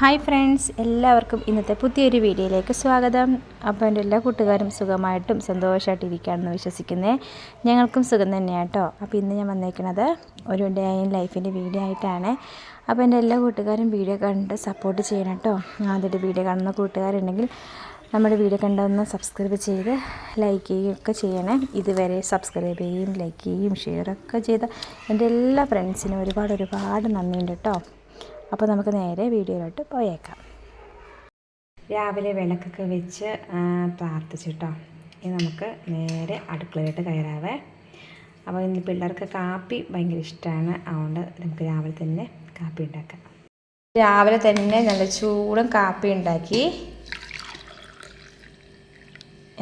Hi friends എല്ലാവർക്കും ഇന്നത്തെ പുതിയൊരു വീഡിയോയിലേക്ക് സ്വാഗതം. അപ്പോൾ എന്റെ എല്ലാ കൂട്ടുകാരും സുഖമായിട്ടും സന്തോഷമായിട്ട് ഇരിക്കുകയാണെന്ന് വിശ്വസിക്കുന്നേ. ഞങ്ങൾക്കും സുഖം തന്നെയാണ് കേട്ടോ അപ്പോൾ ഇന്ന് ഞാൻ വന്നേക്കുന്നത് ഒരു ഡേ ഇൻ ലൈഫിന്റെ വീഡിയോ ആയിട്ടാണ്. അപ്പോൾ എന്റെ എല്ലാ കൂട്ടുകാരും വീഡിയോ കണ്ട് സപ്പോർട്ട് ചെയ്യണം കേട്ടോ ആദ്യമായിട്ട് വീഡിയോ കാണുന്ന കൂട്ടുകാരുണ്ടെങ്കിൽ നമ്മുടെ വീഡിയോ കണ്ടൊന്ന് സബ്സ്ക്രൈബ് ചെയ്ത് ലൈക്ക് ചെയ്യുകയൊക്കെ ചെയ്യണേ. ഇതുവരെ സബ്സ്ക്രൈബ് ചെയ്യുകയും ലൈക്ക് ചെയ്യുകയും ഷെയറൊക്കെ ചെയ്ത എന്റെ എല്ലാ ഫ്രണ്ട്സിനും ഒരുപാട് ഒരുപാട് നന്ദിയുണ്ട് കേട്ടോ അപ്പോൾ നമുക്ക് നേരെ വീഡിയോയിലോട്ട് പോയേക്കാം. രാവിലെ വിളക്കൊക്കെ വെച്ച് പ്രാർത്ഥിച്ചിട്ടോ. ഇനി നമുക്ക് നേരെ അടുക്കളയിലോട്ട് കയറാവേ. അപ്പോൾ ഇന്ന് പിള്ളേർക്ക് കാപ്പി ഭയങ്കര ഇഷ്ടമാണ്. അതുകൊണ്ട് നമുക്ക് രാവിലെ തന്നെ കാപ്പി ഉണ്ടാക്കാം. രാവിലെ തന്നെ നല്ല ചൂടും കാപ്പി ഉണ്ടാക്കി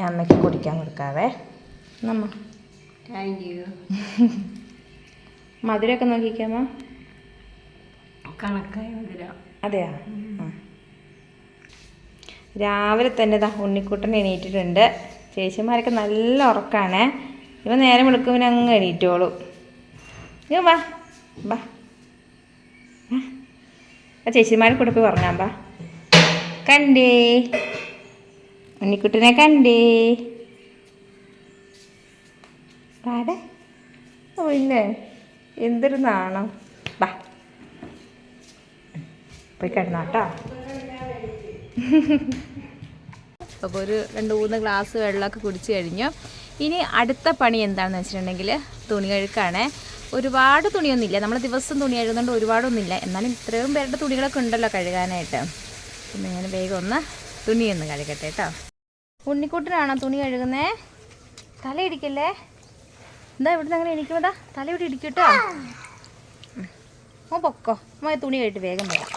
അമ്മയ്ക്ക് കുടിക്കാൻ കൊടുക്കാവേ. നമ്മ താങ്ക് യു മധുരമൊക്കെ നോക്കിക്കാമോ അതെയാ? രാവിലെ തന്നെ ഇതാ ഉണ്ണിക്കുട്ടൻ എണീറ്റിട്ടുണ്ട്. ചേച്ചിമാരൊക്കെ നല്ല ഉറക്കാണ്. ഇവ നേരം വിളിക്കുമ്പോൾ അങ്ങ് എണീറ്റോളൂ. ഇവ വാ വാ. ആ ചേച്ചിമാരെ കൂടെ പോയി പറഞ്ഞാ വാ. കണ്ടേ? ഉണ്ണിക്കുട്ടനെ കണ്ടേ? പാടെ ഇല്ലേ? എന്തൊരു നാണം. പോയി കിടന്നോട്ടോ അപ്പോൾ ഒരു രണ്ട് മൂന്ന് ഗ്ലാസ് വെള്ളമൊക്കെ കുടിച്ച് കഴിഞ്ഞു. ഇനി അടുത്ത പണി എന്താണെന്ന് വെച്ചിട്ടുണ്ടെങ്കിൽ തുണി കഴുക്കാണ്. ഒരുപാട് തുണിയൊന്നുമില്ല. നമ്മൾ ദിവസം തുണി കഴുകുന്നുണ്ട് ഒരുപാടൊന്നുമില്ല. എന്നാലും ഇത്രയും പേരുടെ തുണികളൊക്കെ ഉണ്ടല്ലോ കഴുകാനായിട്ട്. പിന്നെ ഞാൻ വേഗം ഒന്ന് തുണിയൊന്ന് കഴുകട്ടെ കേട്ടോ ഉണ്ണിക്കുട്ടനാണോ തുണി കഴുകുന്നേ? തല ഇടിക്കല്ലേ? എന്താ ഇവിടുന്ന് അങ്ങനെ ഇരിക്കുന്നതാ തല ഇവിടെ ഇടിക്കട്ടോ ഓ പൊക്കോ. തുണി കഴിട്ട് വേഗം വരാം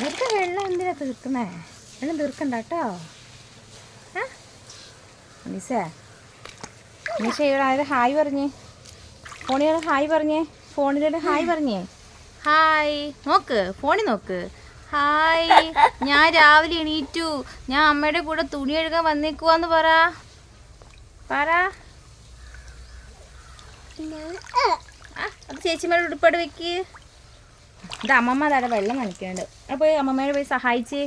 വെറുതെ വെള്ളം എന്തിനാ തീർക്കുന്നേ? വെള്ളം തീർക്കണ്ട കേട്ടോ നിസേ നിഷ ഇവിടെ ഹായ് പറഞ്ഞേ. ഫോണിൽ ഹായ് പറഞ്ഞേ. ഫോണിലൂടെ ഹായ് പറഞ്ഞേ. ഹായ്. നോക്ക് ഫോണിൽ നോക്ക്. ഹായ്. ഞാൻ രാവിലെ എണീറ്റു. ഞാൻ അമ്മയുടെ കൂടെ തുണി എഴുകാൻ വന്നേക്കുവാന്ന് പറ. പറ. അത് ചേച്ചിമാരുടെ ഉടുപ്പാട് വെക്ക്. ഇത് അമ്മമ്മ അതാടെ വെള്ളം നനയ്ക്കുന്നുണ്ട്. അപ്പോൾ അമ്മമ്മയെ പോയി സഹായിച്ച്.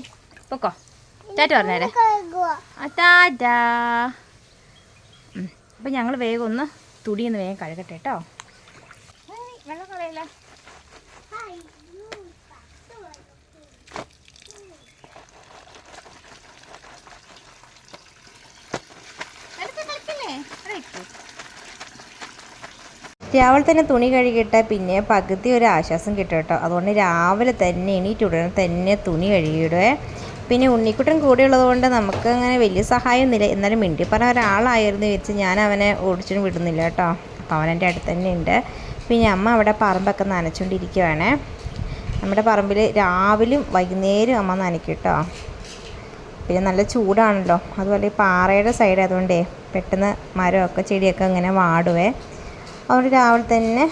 പൊക്കോ. ടാറ്റ പറഞ്ഞേരെ ടാറ്റാ. അപ്പം ഞങ്ങൾ വേഗം ഒന്ന് തുടിയൊന്ന് വേഗം കഴുകട്ടെ കേട്ടോ. വെള്ളം കളയല്ല? രാവിലെ തന്നെ തുണി കഴുകിയിട്ടാൽ പിന്നെ പകുതി ഒരു ആശ്വാസം കിട്ടും കേട്ടോ. അതുകൊണ്ട് രാവിലെ തന്നെ എണീറ്റ് ഉടനെ തന്നെ തുണി കഴുകിയിടുവേ. പിന്നെ ഉണ്ണിക്കുട്ടൻ കൂടെ ഉള്ളതുകൊണ്ട് നമുക്ക് അങ്ങനെ വലിയ സഹായമൊന്നുമില്ല. എന്നാലും മിണ്ടി പറഞ്ഞ ഒരാളായിരുന്നു വെച്ച് ഞാൻ അവനെ ഓടിച്ചിട്ട് വിടുന്നില്ല കേട്ടോ. അപ്പോൾ അവൻ എന്റെ അടുത്ത് തന്നെ ഉണ്ട്. പിന്നെ അമ്മ അവിടെ പറമ്പൊക്കെ നനച്ചുകൊണ്ടിരിക്കുവാണേ നമ്മുടെ പറമ്പിൽ രാവിലെയും വൈകുന്നേരം അമ്മ നനയ്ക്കും കേട്ടോ. പിന്നെ നല്ല ചൂടാണല്ലോ. അതുപോലെ ഈ പാറയുടെ സൈഡ് അതുകൊണ്ടേ പെട്ടെന്ന് മരമൊക്കെ ചെടിയൊക്കെ ഇങ്ങനെ വാടുവേ. അതുകൊണ്ട് രാവിലെ തന്നെ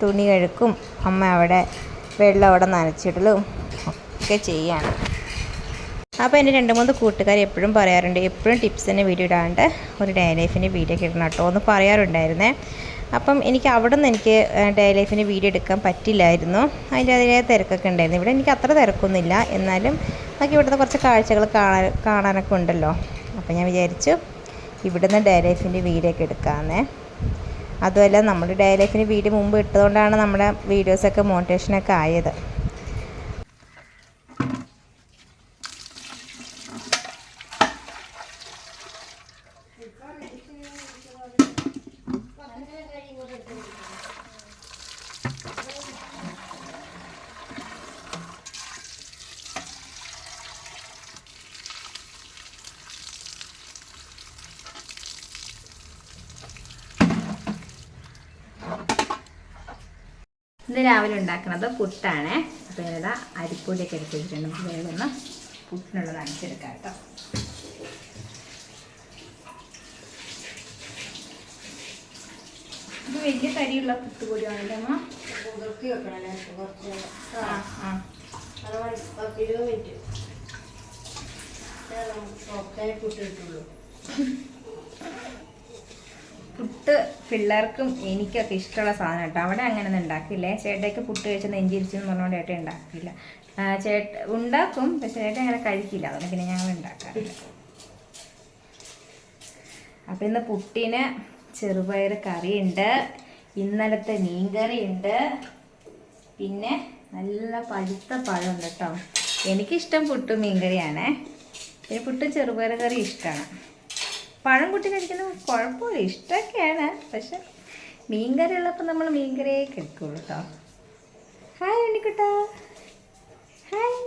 തുണി കഴുക്കും അമ്മ അവിടെ വെള്ളം അവിടെ നനച്ചിടലും ഒക്കെ ചെയ്യാണ്. അപ്പോൾ എന്റെ രണ്ട് മൂന്ന് കൂട്ടുകാർ എപ്പോഴും പറയാറുണ്ട് എപ്പോഴും ടിപ്സ് തന്നെ വീഡിയോ ഇടാണ്ട് ഒരു ഡേ ലൈഫിന്റെ വീഡിയോ ഇടണം കേട്ടോ എന്ന് പറയാറുണ്ടായിരുന്നേ. അപ്പം എനിക്ക് അവിടെ നിന്ന് എനിക്ക് ഡേ ലൈഫിന്റെ വീഡിയോ എടുക്കാൻ പറ്റില്ലായിരുന്നു. അതിന്റെ അതിലെ തിരക്കൊക്കെ ഉണ്ടായിരുന്നു. ഇവിടെ എനിക്ക് അത്ര തിരക്കൊന്നുമില്ല. എന്നാലും നമുക്ക് ഇവിടുത്തെ കുറച്ച് കാഴ്ചകൾ കാണാൻ കാണാനൊക്കെ ഉണ്ടല്ലോ. അപ്പം ഞാൻ വിചാരിച്ചു ഇവിടുന്ന് ഡേ ലൈഫിന്റെ വീഡിയോ ഒക്കെ എടുക്കാമെന്നേ. അതുമല്ല നമ്മൾ ഡേ ലൈഫിന് വീഡിയോ മുമ്പ് ഇട്ടതുകൊണ്ടാണ് നമ്മുടെ വീഡിയോസൊക്കെ മോട്ടിവേഷനൊക്കെ ആയത് ഇത് രാവിലെ ഉണ്ടാക്കുന്നത് പുട്ടാണേ. അപ്പോൾ ഏതാ അരിപ്പൊടിയൊക്കെ എടുത്ത് വെച്ചിട്ടുണ്ട്. നമുക്ക് വേഗം ഒന്ന് പുട്ടിനുള്ളത് അടിച്ചെടുക്കാം കേട്ടോ. ഇത് വലിയ തരിയുള്ള പുട്ട് പൊടിയാണല്ലേ അമ്മ? കുതിർത്തി വെക്കണല്ലേ? കുറച്ച് ആ ആ. അത് പത്ത് ഇരുപത് മിനിറ്റ്. സോഫ്റ്റായി പുട്ട് പിള്ളേർക്കും എനിക്കൊക്കെ ഇഷ്ടമുള്ള സാധനം കേട്ടോ. അവിടെ അങ്ങനെ ഒന്നും ഉണ്ടാക്കില്ലേ ചേട്ടയ്ക്ക് പുട്ട് കഴിച്ച് നെഞ്ചിരിച്ചെന്ന് പറഞ്ഞുകൊണ്ട് ഏട്ടൻ ഉണ്ടാക്കില്ല ചേട്ട ഉണ്ടാക്കും പക്ഷെ ചേട്ടൻ അങ്ങനെ കഴിക്കില്ല. അതുകൊണ്ട് പിന്നെ ഞങ്ങൾ ഉണ്ടാക്കാറില്ല. അപ്പം ഇന്ന് പുട്ടിന് ചെറുപയർ കറിയുണ്ട്. ഇന്നലത്തെ മീൻകറി ഉണ്ട് പിന്നെ നല്ല പഴുത്ത പഴമുണ്ട് കേട്ടോ. എനിക്കിഷ്ടം പുട്ടും മീൻകറിയാണേ. പിന്നെ പുട്ടും ചെറുപയർ കറി ഇഷ്ടമാണ്. പഴം കുട്ടി കഴിക്കുന്നത് കുഴപ്പമില്ല ഇഷ്ടമൊക്കെയാണ്. പക്ഷെ മീൻകറി ഉള്ളപ്പോൾ നമ്മൾ മീൻകറിയേ കഴിക്കുള്ളൂ കേട്ടോ. ഹായ് ഉണ്ണിക്കുട്ട. ഹായ്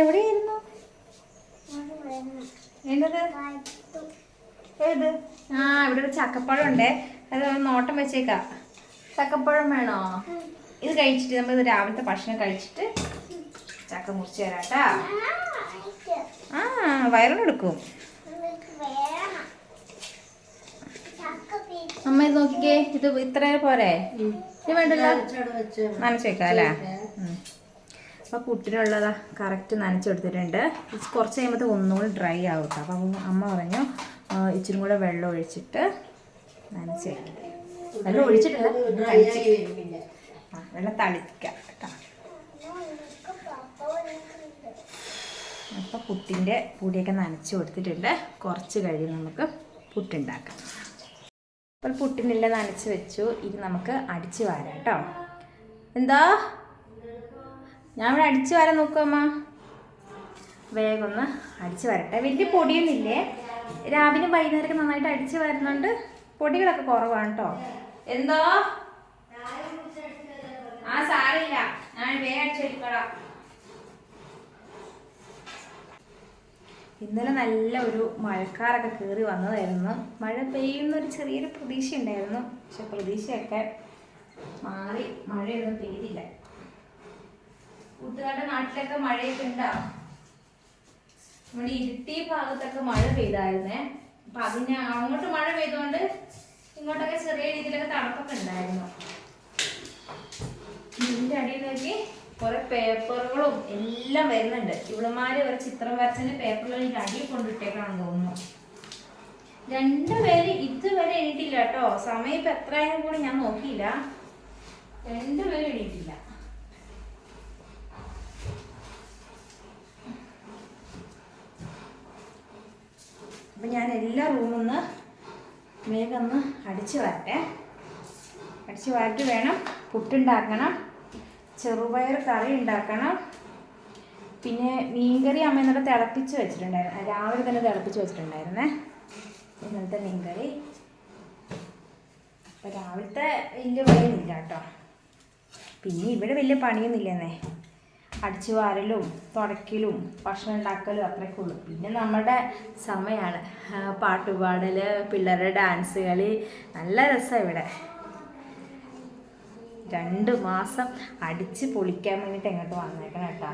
എവിടെയായിരുന്നു? ഏത്? ആ ഇവിടെ ഒരു ചക്കപ്പഴം ഉണ്ട് അത് നോട്ടം വെച്ചേക്കാം. ചക്കപ്പഴം വേണോ? ഇത് കഴിച്ചിട്ട് നമ്മൾ രാവിലത്തെ ഭക്ഷണം കഴിച്ചിട്ട് ചക്ക മുറിച്ച് തരാട്ടാ ആ വയറിനെടുക്കും അമ്മ ഇത് നോക്കിക്കേ. ഇത് ഇത്ര പോരെ. ഇത് വേണ്ടല്ലോ? ചട വെച്ച് നനച്ച് വെക്കാം അല്ലേ? അപ്പോൾ പുട്ടിനുള്ളതാ കറക്റ്റ് നനച്ചെടുത്തിട്ടുണ്ട്. കുറച്ച് കഴിയുമ്പോൾ ഒന്നുകൂടി ഡ്രൈ ആവും കേട്ടോ അപ്പം അമ്മ പറഞ്ഞു ഇച്ചിരി കൂടെ വെള്ളം ഒഴിച്ചിട്ട് നനച്ചേക്കാം. വെള്ളം ഒഴിച്ചിട്ടില്ല. വെള്ളം തളിക്കാം കേട്ടോ. അപ്പോൾ പുട്ടിന്റെ പൊടിയൊക്കെ നനച്ച് കൊടുത്തിട്ടുണ്ട്. കുറച്ച് കഴിയും നമുക്ക് പുട്ടുണ്ടാക്കാം. അപ്പോൾ പുട്ടിനെല്ലാം നനച്ച് വെച്ചു. ഇനി നമുക്ക് അടിച്ചു വാരാം കേട്ടോ. എന്താ? ഞാൻ ഇവിടെ അടിച്ചു വാരാൻ നോക്കാം അമ്മ. വേഗം ഒന്ന് അടിച്ചു വരട്ടെ. വലിയ പൊടിയൊന്നുമില്ലേ? രാവിലെ വൈകുന്നേരം നന്നായിട്ട് അടിച്ചു വരുന്നുണ്ട്. പൊടികളൊക്കെ കുറവാണ് കേട്ടോ. എന്തോ? ആ സാറില്ല ഞാൻ വേഗം അടിച്ചെടുക്കടാം ഇന്നലെ നല്ല ഒരു മഴക്കാരൊക്കെ കയറി വന്നതായിരുന്നു. മഴ പെയ്യുന്ന ഒരു ചെറിയൊരു പ്രതീക്ഷ ഉണ്ടായിരുന്നു പക്ഷെ പ്രതീക്ഷയൊക്കെ മാറി മഴയൊന്നും പെയ്തില്ല. കൂട്ടുകാരുടെ നാട്ടിലൊക്കെ മഴയൊക്കെ ഉണ്ടോ? നമ്മുടെ ഇരുട്ടി ഭാഗത്തൊക്കെ മഴ പെയ്തായിരുന്നേ. അപ്പൊ അതിന് അങ്ങോട്ട് മഴ പെയ്തുകൊണ്ട് ഇങ്ങോട്ടൊക്കെ ചെറിയ രീതിയിലൊക്കെ തണുപ്പൊക്കെ ഉണ്ടായിരുന്നു. അടിയിൽ നോക്കി. കുറെ പേപ്പറുകളും എല്ലാം വരുന്നുണ്ട്. ഇവളുമാര് ഒരു ചിത്രം വരച്ചതിന്റെ പേപ്പറുകൾ എനിക്ക് അടിയിൽ കൊണ്ടിട്ടേക്കാണെന്ന് തോന്നുന്നു. രണ്ടുപേര് ഇതുവരെ എണീറ്റില്ല കേട്ടോ. സമയം ഇപ്പൊ എത്രയായാലും കൂടി ഞാൻ നോക്കിയില്ല. രണ്ടുപേരും എണീറ്റില്ല. അപ്പൊ ഞാൻ എല്ലാ റൂമിൽ നിന്ന് വേഗം ഒന്ന് അടിച്ചു വരട്ടെ. അടിച്ചു വാരിട്ട് വേണം. പുട്ടുണ്ടാക്കണം. ചെറുപയർ കറി ഉണ്ടാക്കണം. പിന്നെ മീൻകറി അമ്മ ഇന്നലെ തിളപ്പിച്ച് വെച്ചിട്ടുണ്ടായിരുന്നു. രാവിലെ തന്നെ തിളപ്പിച്ച് വെച്ചിട്ടുണ്ടായിരുന്നേ. ഇന്നലത്തെ മീൻകറി. അപ്പം രാവിലത്തെ വലിയ പണിയൊന്നുമില്ല കേട്ടോ. പിന്നെ ഇവിടെ വലിയ പണിയൊന്നുമില്ലെന്നേ. അടിച്ചു വാരലും തുടയ്ക്കലും ഭക്ഷണം ഉണ്ടാക്കലും അത്രയൊക്കെ ഉള്ളൂ. പിന്നെ നമ്മുടെ സമയമാണ്. പാട്ടുപാടൽ പിള്ളേരുടെ ഡാൻസ് കളി നല്ല രസമാണ് ഇവിടെ. രണ്ട് മാസം അടിച്ച് പൊളിക്കാൻ വേണ്ടിയിട്ട് എങ്ങോട്ട് വന്നേക്കണം കേട്ടോ.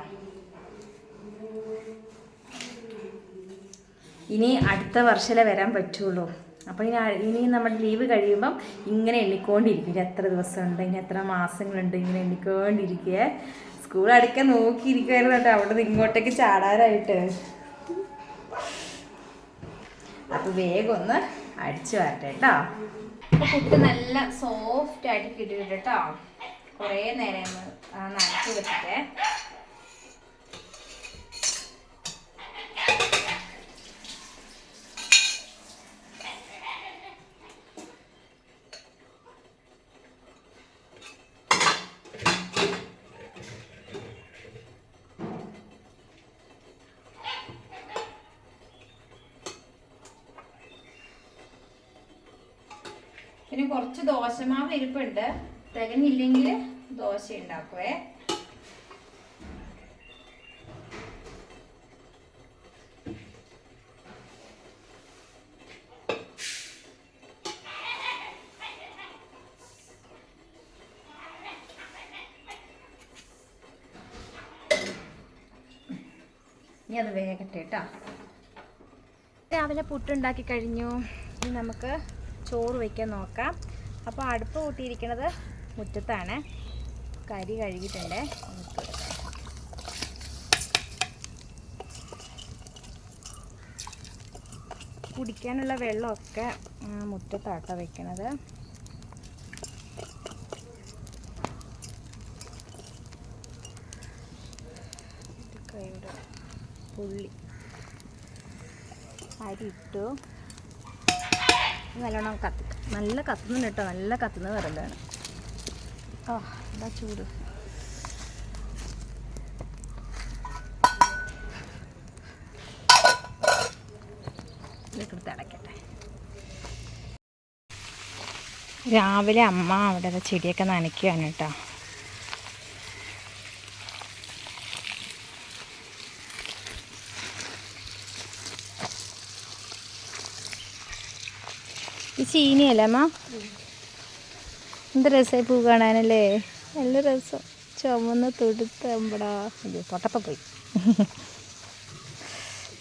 ഇനി അടുത്ത വർഷമേ വരാൻ പറ്റുള്ളൂ. അപ്പോൾ ഇനി ഇനി നമ്മുടെ ലീവ് കഴിയുമ്പം ഇങ്ങനെ എണ്ണിക്കൊണ്ടിരിക്കും. എത്ര ദിവസമുണ്ട് ഇനി എത്ര മാസങ്ങളുണ്ട് ഇങ്ങനെ എണ്ണിക്കൊണ്ടിരിക്കുക സ്കൂൾ അടിക്കാൻ നോക്കിയിരിക്കുമായിരുന്നു കേട്ടോ. അവിടെ നിന്ന് ഇങ്ങോട്ടേക്ക് ചാടാനായിട്ട്. അപ്പോൾ വേഗം ഒന്ന് അടിച്ചു വരട്ടെ കേട്ടോ. അപ്പോൾ പുട്ട് നല്ല സോഫ്റ്റ് ആയിട്ട് കിട്ടിയിട്ടുണ്ട് കേട്ടോ കുറേ നേരം നനച്ച് വെച്ചിട്ടേ പിന്നെ കുറച്ച് ദോശമാവ് ഇരിപ്പുണ്ട്. തികഞ്ഞില്ലെങ്കിൽ ദോശ ഉണ്ടാക്കുവേ. ഇനി അത് വേഗട്ടെ കേട്ടോ രാവിലെ പുട്ടുണ്ടാക്കി കഴിഞ്ഞു. ഇനി നമുക്ക് ചോറ് വയ്ക്കാൻ നോക്കാം. അപ്പോൾ അടുപ്പ് കൂട്ടിയിരിക്കുന്നത് മുറ്റത്താണ്. കരി കഴുകിയിട്ടുണ്ട്. കുടിക്കാനുള്ള വെള്ളമൊക്കെ മുറ്റത്താട്ട കൈയുടെ പുള്ളി അരി ഇട്ടു. നല്ലോണം കത്തി നല്ല കത്തുന്നുണ്ട് കേട്ടോ. നല്ല കത്തുന്ന വിറലാണ് ആ എന്താ ചൂട്. രാവിലെ അമ്മ അവിടെ ചെടിയൊക്കെ നനയ്ക്കുകയാണ് കേട്ടോ. ചീനിയല്ലേ അമ്മ? എന്ത് രസമായി പൂ കാണാനല്ലേ? നല്ല രസം. ചുമന്ന് തുടുത്തമ്പടാ. അയ്യോ പൊട്ടപ്പ പോയി.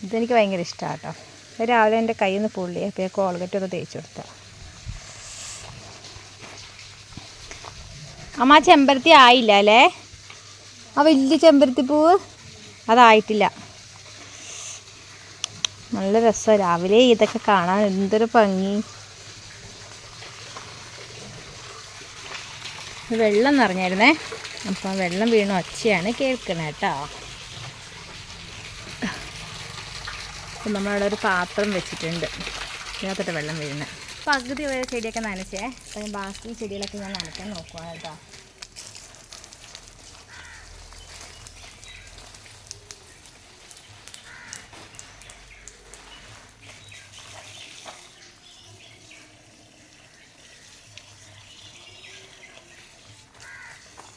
ഇതെനിക്ക് ഭയങ്കര ഇഷ്ടമാണ് കേട്ടോ രാവിലെ എന്റെ കയ്യിൽ നിന്ന് പൊള്ളി അപ്പോൾ ഞാൻ കോൾഗറ്റ് ഒന്ന് തേച്ച് കൊടുത്ത. അമ്മ ചെമ്പരത്തി ആയില്ല അല്ലേ? ആ വലിയ ചെമ്പരത്തി പൂവ് അതായിട്ടില്ല. നല്ല രസമാണ് രാവിലെ ഇതൊക്കെ കാണാൻ. എന്തൊരു ഭംഗി. വെള്ളം നിറഞ്ഞായിരുന്നേ. അപ്പം വെള്ളം വീണ. ഒച്ചയാണ് കേൾക്കണേ കേട്ടോ. അപ്പം നമ്മളവിടെ ഒരു പാത്രം വെച്ചിട്ടുണ്ട്. ഇതിനകത്തോട്ട് വെള്ളം വീഴുന്നത് പകുതി ചെടിയൊക്കെ നനച്ചേ. അപ്പം ബാക്കി ചെടികളൊക്കെ ഞാൻ നനയ്ക്കാൻ നോക്കുവാണ് കേട്ടോ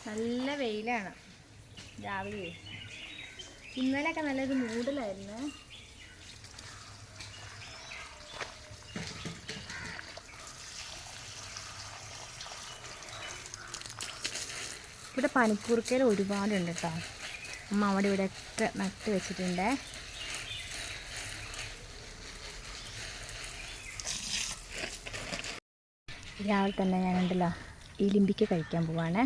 നല്ല വെയിലാണ്. രാവിലെ. ഇന്നലെയൊക്കെ നല്ലൊരു മൂഡിലായിരുന്നു ഇവിടെ പനിക്കൂർക്കയിൽ ഒരുപാടുണ്ട് കേട്ടോ. അമ്മ അവിടെ ഇവിടെയൊക്കെ നട്ട് വെച്ചിട്ടുണ്ട്. രാവിലെ തന്നെ ഞാനുണ്ടല്ലോ ലിമ്പിക്ക് കഴിക്കാൻ പോവാണേ.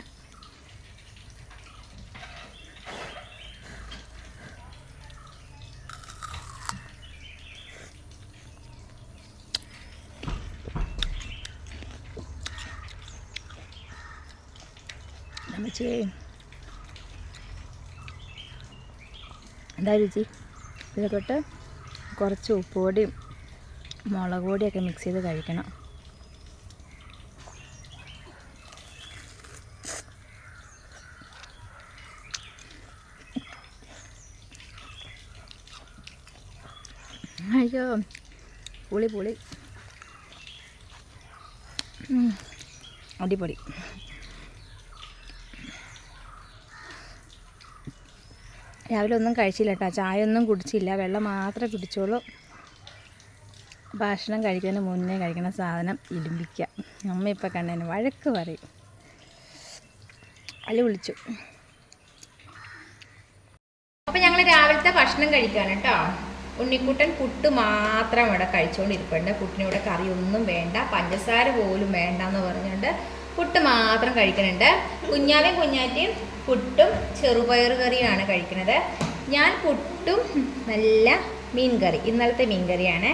അമ്മച്ചേ. എന്താ ഇതൊക്കെ ഇട്ട് കുറച്ച് ഉപ്പുപൊടിയും മുളക് പൊടിയൊക്കെ മിക്സ് ചെയ്ത് കഴിക്കണം. അയ്യോ പുളി പുളി. അടിപൊളി. രാവിലെ ഒന്നും കഴിച്ചില്ല കേട്ടോ. ചായ ഒന്നും കുടിച്ചില്ല. വെള്ളം മാത്രമേ കുടിച്ചോളൂ. ഭക്ഷണം കഴിക്കുന്നതിന് മുന്നേ കഴിക്കുന്ന സാധനം ഇടുമ്പിക്കുക അമ്മ ഇപ്പം കണ്ടതിന് വഴക്ക് പറയും. അല്ല വിളിച്ചു. അപ്പം ഞങ്ങൾ രാവിലത്തെ ഭക്ഷണം കഴിക്കാൻ കേട്ടോ. ഉണ്ണിക്കുട്ടൻ പുട്ട് മാത്രം ഇവിടെ കഴിച്ചുകൊണ്ടിരിപ്പുണ്ട് പുട്ടിന് ഇവിടെ കറി ഒന്നും വേണ്ട. പഞ്ചസാര പോലും വേണ്ട എന്ന് പറഞ്ഞുകൊണ്ട് പുട്ട് മാത്രം കഴിക്കുന്നുണ്ട്. കുഞ്ഞാവയും കുഞ്ഞാറ്റയും പുട്ടും ചെറുപയർ കറിയുമാണ് കഴിക്കുന്നത്. ഞാൻ പുട്ടും നല്ല മീൻ കറി ഇന്നലത്തെ മീൻ കറിയാണ്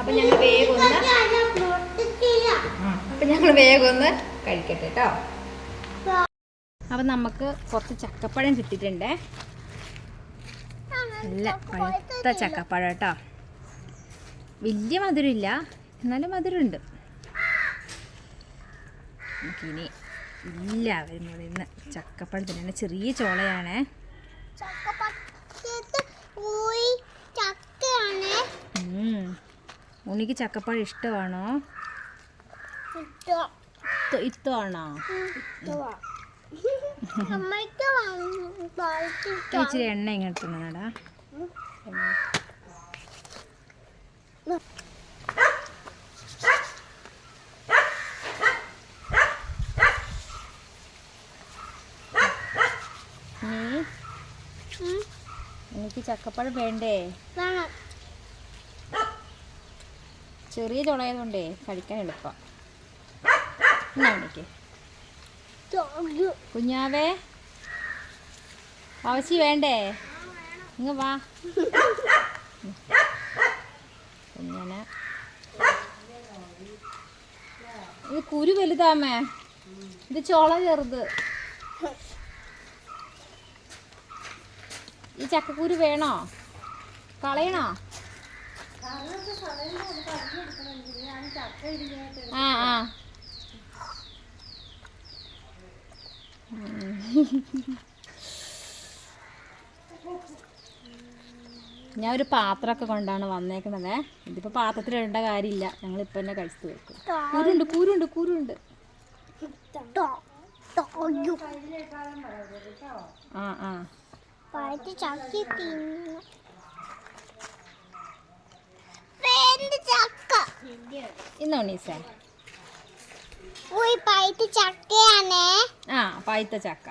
അപ്പം ഞങ്ങൾ വേഗം ഒന്ന് ആ അപ്പം ഞങ്ങൾ വേഗം ഒന്ന് കഴിക്കട്ടെ കേട്ടോ അപ്പം നമുക്ക് കുറച്ച് ചക്കപ്പഴം കിട്ടിയിട്ടുണ്ട്. നല്ല പഴുത്ത ചക്കപ്പഴം കേട്ടോ വലിയ മധുരമില്ല എന്നാലും മധുരമുണ്ട്. നമുക്കിനി എല്ലാവരും കൂടി ഇന്ന് ചക്കപ്പഴം തന്നെ ചെറിയ ചോളയാണേ. ഉണിക്ക് ഉണ്ണിക്ക് ചക്കപ്പഴം ഇഷ്ടമാണോ? ഇത്തമാണോ ഇച്ചിരി എണ്ണ ഇങ്ങോട്ട് തിന്നണടാ എനിക്ക് ചക്കപ്പഴം വേണ്ടേ? ചെറിയ ചുളയതുകൊണ്ടേ കഴിക്കാൻ എളുപ്പം. എനിക്ക് കുഞ്ഞാവേ അവശി വേണ്ടേ? ഇങ്ങ് വാ. കുഞ്ഞന. ഇത് കുരു വലുതാമേ ഇത് ചോള ചെറുത്. ഈ ചക്കക്കുരു വേണോ കളയണോ ആ ആ ഞാൻ ഒരു പാത്രമൊക്കെ കൊണ്ടാണ് വന്നേക്കുന്നതേ ഇതിപ്പോ പാത്രത്തിൽ ഇടേണ്ട കാര്യമില്ല ഞങ്ങൾ ഇപ്പൊ തന്നെ കഴിച്ചു വെക്കും കുരുണ്ട് കുരുണ്ട് കുരുണ്ട് ആ ആ പഴുത്ത് ചക്കി തിന്നു ചക്ക. ഇന്ന് ഉണ്ണീസേ ഉയ് പഴുത്ത് ചക്കയാണേ. ആ പഴുത്ത ചക്ക.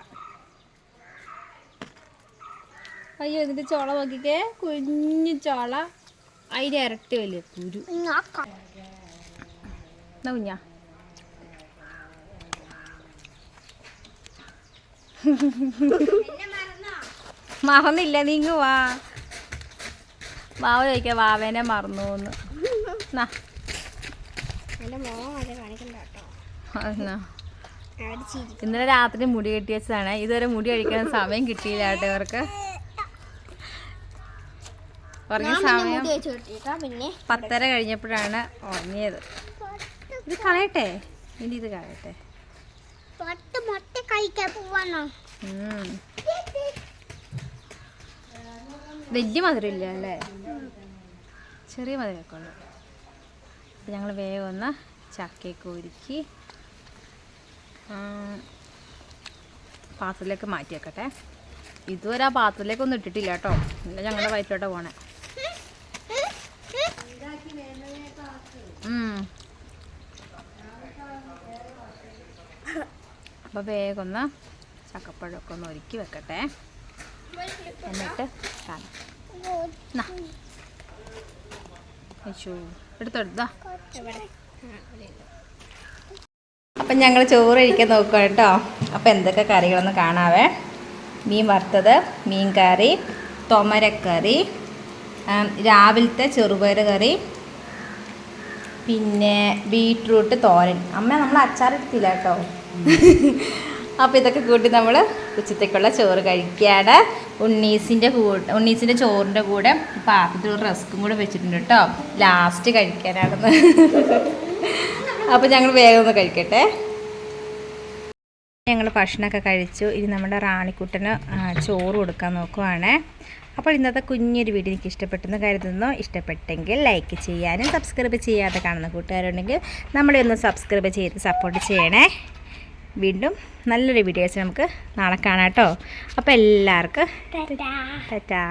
അയ്യോ ഇതിന്റെ ചോള നോക്കിക്കേ. കുഞ്ഞു ചോള. അതിന് ഇരട്ടി വലിയ കുരു. എന്നാ കുഞ്ഞാ? മറന്നില്ല നീങ്ങു വാ. വാവ ചോദിക്കാം വാവേനെ മറന്നു എന്ന് ഇന്നലെ രാത്രി മുടി കെട്ടി വെച്ചതാണ്. ഇതുവരെ മുടി കഴിക്കാൻ സമയം കിട്ടിയില്ല കേട്ടോ ഇവർക്ക്. ഉറങ്ങിയ സമയം പത്തര കഴിഞ്ഞപ്പോഴാണ് ഉറങ്ങിയത്. ഇത് കളയട്ടെ? ഇനി ഇത് കളയട്ടെ? കഴിക്കാൻ പോവാണോ വലിയ മധുരമില്ല അല്ലേ ചെറിയ മധുരമൊക്കെ ഉള്ളു അപ്പം ഞങ്ങൾ വേഗം ഒന്ന് ചക്കയൊക്കെ ഒരുക്കി പാത്രത്തിലേക്ക് മാറ്റി വെക്കട്ടെ. ഇതുവരെ ആ പാത്രത്തിലേക്കൊന്നും ഇട്ടിട്ടില്ല കേട്ടോ. ഇല്ല ഞങ്ങളുടെ വയറ്റിലോട്ട് പോണേ. അപ്പം അപ്പോൾ വേഗം ഒന്ന് ചക്കപ്പഴമൊക്കെ ഒന്ന് ഒരുക്കി വെക്കട്ടെ. എന്നിട്ട് കാണാം. അപ്പം ഞങ്ങൾ ചോറ് കഴിക്കാൻ നോക്കുക കേട്ടോ. അപ്പോൾ എന്തൊക്കെ കറികളൊന്ന് കാണാവേ? മീൻ വറുത്തത് മീൻ കറി തൊമരക്കറി ആം, രാവിലത്തെ ചെറുപയർ കറി പിന്നെ ബീട്രൂട്ട് തോരൻ. അമ്മ നമ്മൾ അച്ചാർ അച്ചാറെടുത്തില്ല കേട്ടോ. അപ്പോൾ ഇതൊക്കെ കൂട്ടി നമ്മൾ ഉച്ചത്തേക്കുള്ള ചോറ് കഴിക്കുകയാണ്. ഉണ്ണീസിന്റെ കൂടെ ഉണ്ണീസിന്റെ ചോറിന്റെ കൂടെ പാത്രത്തിൽ ഒരു റസ്ക്കും കൂടെ വെച്ചിട്ടുണ്ട് കേട്ടോ. ലാസ്റ്റ് കഴിക്കാനാണെന്ന്. അപ്പോൾ ഞങ്ങൾ വേഗം ഒന്ന് കഴിക്കട്ടെ. ഞങ്ങൾ ഭക്ഷണമൊക്കെ കഴിച്ചു. ഇനി നമ്മുടെ റാണിക്കുട്ടന് ചോറ് കൊടുക്കാൻ നോക്കുവാണ്. അപ്പോൾ ഇന്നത്തെ കുഞ്ഞൊരു വീഡിയോ എനിക്ക് ഇഷ്ടപ്പെട്ടെന്ന് കരുതുന്നു. ഇഷ്ടപ്പെട്ടെങ്കിൽ ലൈക്ക് ചെയ്യാനും സബ്സ്ക്രൈബ് ചെയ്യാതെ കാണുന്ന കൂട്ടുകാരുണ്ടെങ്കിൽ നമ്മളെ ഒന്ന് സബ്സ്ക്രൈബ് ചെയ്ത് സപ്പോർട്ട് ചെയ്യണേ. വീണ്ടും നല്ലൊരു വീഡിയോസ് നമുക്ക് നാളെ കാണാം കേട്ടോ. അപ്പോൾ എല്ലാവർക്കും ടാറ്റാ